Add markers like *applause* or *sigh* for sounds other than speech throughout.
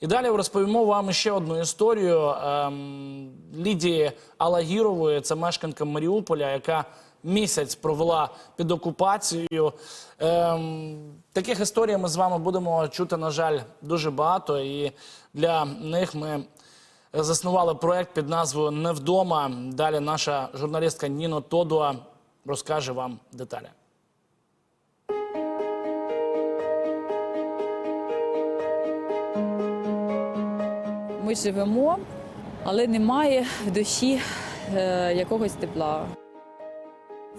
І далі розповімо вам ще одну історію ем, Лідії Алагірової. Це мешканка Маріуполя, яка місяць провела під окупацією. Ем, таких історій ми з вами будемо чути, на жаль, дуже багато. І для них ми заснували проект під назвою Не вдома. Далі наша журналістка Ніно Тодуа розкаже вам деталі. Ми живемо, але немає в душі е, якогось тепла.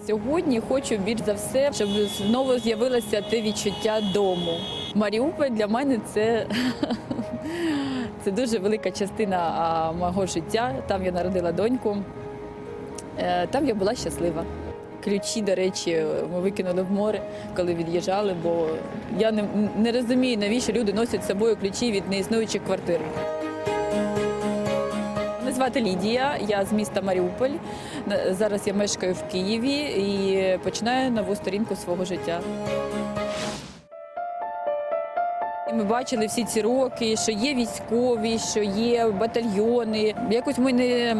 Сьогодні хочу більш за все, щоб знову з'явилося те відчуття дому. Маріуполь для мене це, *laughs* це дуже велика частина мого життя. Там я народила доньку, Е, там я була щаслива. Ключі, до речі, ми викинули в море, коли від'їжджали, бо я не, не розумію, навіщо люди носять з собою ключі від неіснуючих квартир. Звати Лідія, я з міста Маріуполь. Зараз я мешкаю в Києві і починаю нову сторінку свого життя. Ми бачили всі ці роки, що є військові, що є батальйони. Якось ми не,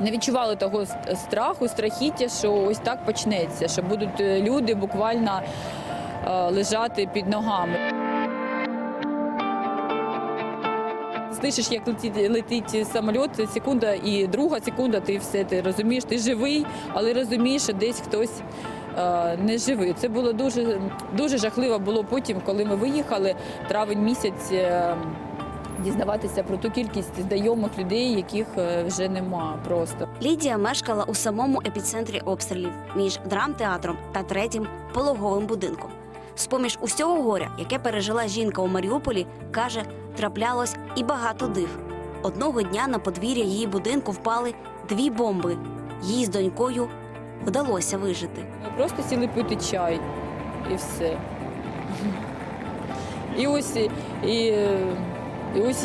не відчували того страху, страхіття, що ось так почнеться, що будуть е, люди буквально е, лежати під ногами. Слышиш, як летить, летить самоліт, секунда і друга секунда, ти все ти розумієш, ти живий, але розумієш, що десь хтось е, не живий. Це було дуже, дуже жахливо було потім, коли ми виїхали, травень місяць. е, Дізнаватися про ту кількість знайомих людей, яких е, вже нема просто. Лідія мешкала у самому епіцентрі обстрілів між драмтеатром та третім пологовим будинком. З-поміж усього горя, яке пережила жінка у Маріуполі, каже, траплялось і багато див. Одного дня на подвір'я її будинку впали дві бомби. Їй з донькою вдалося вижити. Ми просто сіли пити чай і все. І ось і, і ось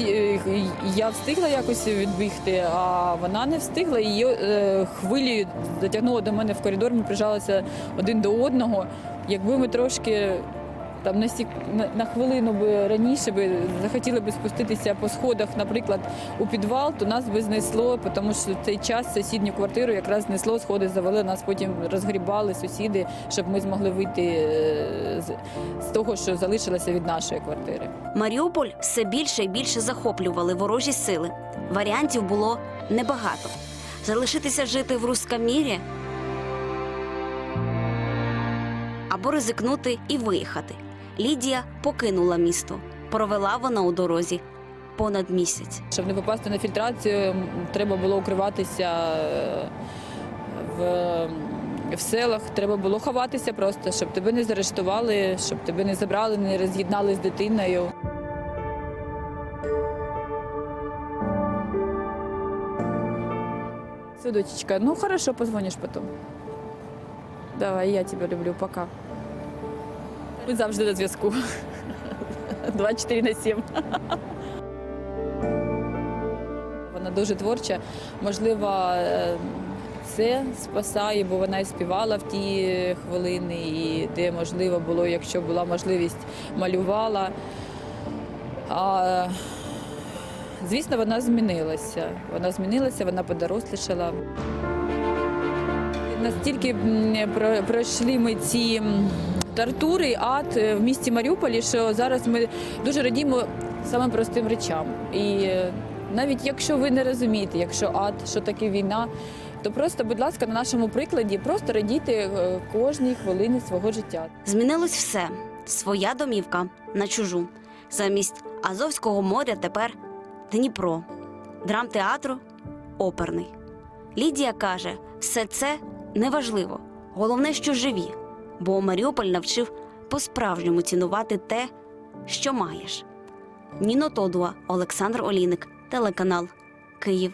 я встигла якось відбігти, а вона не встигла. Її е, хвилі затягнуло до мене в коридор. Ми прижалися один до одного. Якби ми трошки. Там на, сік... на, хвилину би раніше би захотіли би спуститися по сходах, наприклад, у підвал, то нас би знесло, тому що цей час сусідню квартиру якраз знесло, сходи завели, нас потім розгрібали сусіди, щоб ми змогли вийти е, з того, що залишилося від нашої квартири. Маріуполь все більше і більше захоплювали ворожі сили. Варіантів було небагато. Залишитися жити в Рускамірі або ризикнути і виїхати. Лідія покинула місто. Провела вона у дорозі понад місяць. Щоб не попасти на фільтрацію, треба було укриватися е, в, в селах, треба було ховатися просто, щоб тебе не заарештували, щоб тебе не забрали, не роз'єднали з дитиною. Все, дочечка, ну хорошо, позвонишь потом. Давай, я тебя люблю, пока. Ми завжди на зв'язку. *laughs* 24 на 7. Вона дуже творча. Можливо, е, це спасає, бо вона і співала в ті хвилини, і де можливо було, якщо була можливість, малювала. А, звісно, вона змінилася. Вона змінилася, вона подорослішала. Настільки пройшли ми ці тортури, ад е, в місті Маріуполі, що зараз ми дуже радімо самим простим речам. І е, навіть якщо ви не розумієте, якщо ад, що таке війна, то просто, будь ласка, на нашому прикладі просто радійте е, кожній хвилині свого життя. Змінилось все. Своя домівка на чужу. Замість Азовського моря тепер Дніпро, драмтеатру оперний. Лідія каже, все це неважливо. Головне, що живі, бо Маріуполь навчив по-справжньому цінувати те, що маєш. Ніно Тодуа, Олександр Олійник, телеканал Київ.